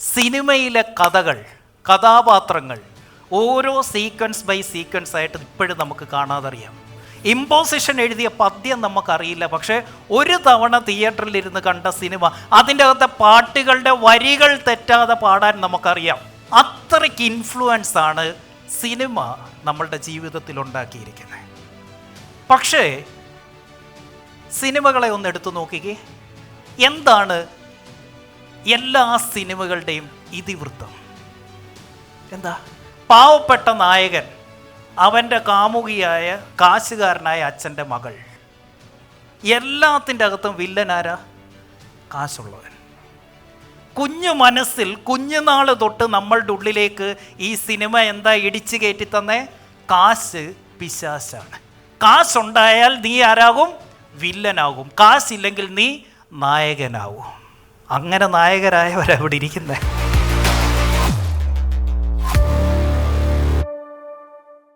സിനിമയിലെ കഥകൾ കഥാപാത്രങ്ങൾ ഓരോ സീക്വൻസ് ബൈ സീക്വൻസ് ആയിട്ട് ഇപ്പോഴും നമുക്ക് കാണാതറിയാം. ഇമ്പോസിഷൻ എഴുതിയ പദ്യം നമുക്കറിയില്ല. പക്ഷേ ഒരു തവണ തിയേറ്ററിൽ ഇരുന്ന് കണ്ട സിനിമ അതിന്റെ അകത്തെ പാട്ടുകളുടെ വരികൾ തെറ്റാതെ പാടാൻ നമുക്കറിയാം. അത്രയ്ക്ക് ഇൻഫ്ലുവൻസ് ആണ് സിനിമ നമ്മളുടെ ജീവിതത്തിൽ ഉണ്ടാക്കിയിരിക്കുന്നത്. പക്ഷേ സിനിമകളെ ഒന്ന് എടുത്തു നോക്കിക്കേ. എന്താണ് എല്ലാ സിനിമകളുടെയും ഇതിവൃത്തം. എന്താ? പാവപ്പെട്ട നായകൻ അവന്റെ കാമുകിയായ കാശുകാരനായ അച്ഛന്റെ മകൾ. എല്ലാത്തിന്റെ അകത്തും വില്ലനാരാ കാശുള്ളവൻ. കുഞ്ഞു മനസ്സിൽ കുഞ്ഞുനാൾ തൊട്ട് നമ്മളുടെ ഉള്ളിലേക്ക് ഈ സിനിമ എന്താ ഇടിച്ചു കയറ്റി തന്നേ? കാശ് പിശാശാണ്. കാശുണ്ടായാൽ നീ ആരാകും? വില്ലനാകും. കാശില്ലെങ്കിൽ നീ നായകനാകും. അങ്ങനെ നായകരായവരവിടെ ഇരിക്കുന്നത്